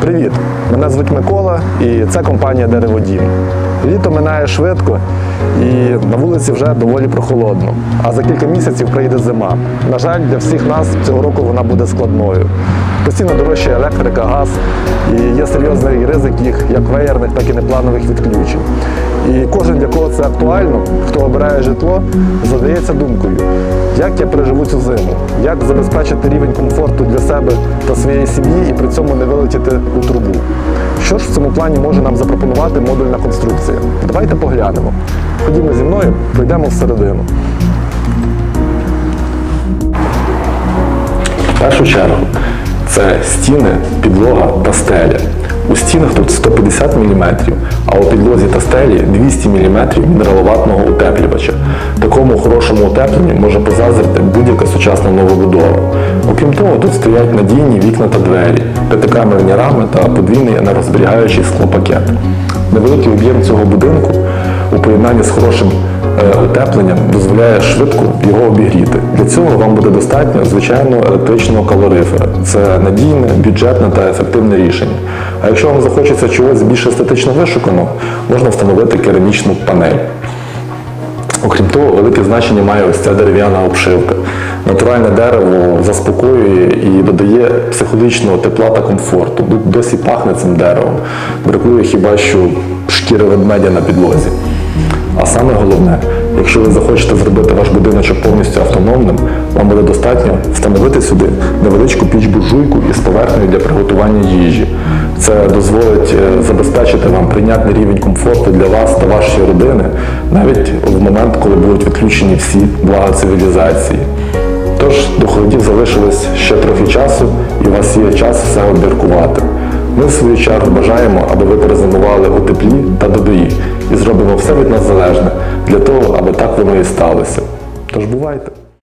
Привіт! Мене звуть Микола і це компанія Дереводім. Літо минає швидко і на вулиці вже доволі прохолодно. А за кілька місяців прийде зима. На жаль, для всіх нас цього року вона буде складною. Постійно дорожчає електрика, газ і є серйозний ризик їх як веєрних, так і непланових відключень. І кожен, для кого це актуально, хто обирає житло, задається думкою, як я переживу цю зиму, як забезпечити рівень комфорту для себе та своєї сім'ї і при цьому не вилетіти у трубу. Що ж в цьому плані може нам запропонувати модульна конструкція? Давайте поглянемо. Ходімо зі мною, пройдемо всередину. В першу чергу це стіни, підлога та стеля. У стінах тут 150 мм, а у підлозі та стелі 200 мм мінераловатного утеплювача. Такому хорошому утепленню може позазрити будь-яка сучасна новобудова. Окрім того, тут стоять надійні вікна та двері, п'ятикамерні рами та подвійний енергозберігаючий склопакет. Невеликий об'єм цього будинку у поєднанні з хорошим е, утепленням дозволяє швидко його обігріти. Для цього вам буде достатньо звичайного електричного калорифера. Це надійне, бюджетне та ефективне рішення. А якщо вам захочеться чогось більш естетично вишуканого, можна встановити керамічну панель. Окрім того, велике значення має ось ця дерев'яна обшивка. Натуральне дерево заспокоює і додає психологічного тепла та комфорту. Досі пахне цим деревом. Бракує хіба що шкіри ведмедя на підлозі. А саме головне, якщо ви захочете зробити ваш будиночок повністю автономним, вам буде достатньо встановити сюди невеличку піч-буржуйку із поверхнею для приготування їжі. Це дозволить е, забезпечити прийнятний рівень комфорту для вас та вашої родини, навіть в момент, коли будуть відключені всі блага цивілізації. Тож до холодів залишилось ще трохи часу, і у вас є час все обміркувати. Ми в свою чергу бажаємо, аби ви перезимували у теплі та добрі і зробимо все від нас залежне для того, аби так воно і сталося. Тож бувайте!